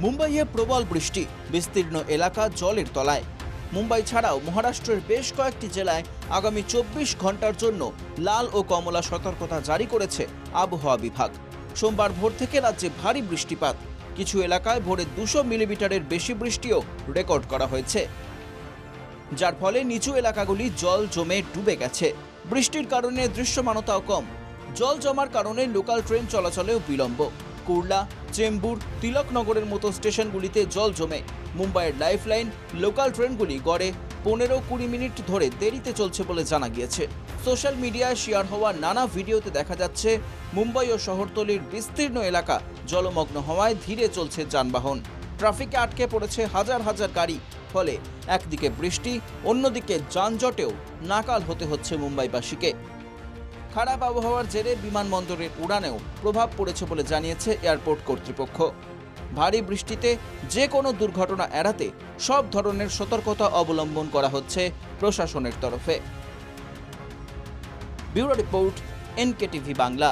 মুম্বাইয়ে প্রবল বৃষ্টি, বিস্তীর্ণ এলাকা জলের তলায়। মুম্বাই ছাড়াও মহারাষ্ট্রের বেশ কয়েকটি জেলায় আগামী চব্বিশ ঘণ্টার জন্য লাল ও কমলা সতর্কতা জারি করেছে আবহাওয়া বিভাগ। সোমবার ভোর থেকে রাজ্যে ভারী বৃষ্টিপাত। কিছু এলাকায় ভোরে দুশো মিলিমিটারের বেশি বৃষ্টিও রেকর্ড করা হয়েছে। যার ফলে নিচু এলাকাগুলি জল জমে ডুবে গেছে। বৃষ্টির কারণে দৃশ্যমানতাও কম। জল জমার কারণে লোকাল ট্রেন চলাচলেও বিলম্ব। কুর্লা, চেম্বুর তিলকনগরের মতো স্টেশনগুলিতে জল জমে। মুম্বাইয়ের লাইফলাইন, লোকাল ট্রেনগুলি গড়ে পনেরো কুড়ি মিনিট ধরে দেরিতে চলছে বলে জানা গিয়েছে। সোশ্যাল মিডিয়ায় শেয়ার হওয়া নানা ভিডিওতে দেখা যাচ্ছে, মুম্বাই ও শহরতলির বিস্তীর্ণ এলাকা জলমগ্ন হওয়ায় ধীরে চলছে যানবাহন। ট্রাফিকে আটকে পড়েছে হাজার হাজার গাড়ি, ফলে একদিকে বৃষ্টি, অন্যদিকে যানজটেও নাকাল হতে হচ্ছে মুম্বাইবাসীকে। খারাপ আবহাওয়ার জেরে বিমানবন্দরের উড়ানেও প্রভাব পড়েছে বলে জানিয়েছে এয়ারপোর্ট কর্তৃপক্ষ। ভারী বৃষ্টিতে যে কোনো দুর্ঘটনা এড়াতে সব ধরনের সতর্কতা অবলম্বন করা হচ্ছে প্রশাসনের তরফে। Bureau report, NKTV Bangla.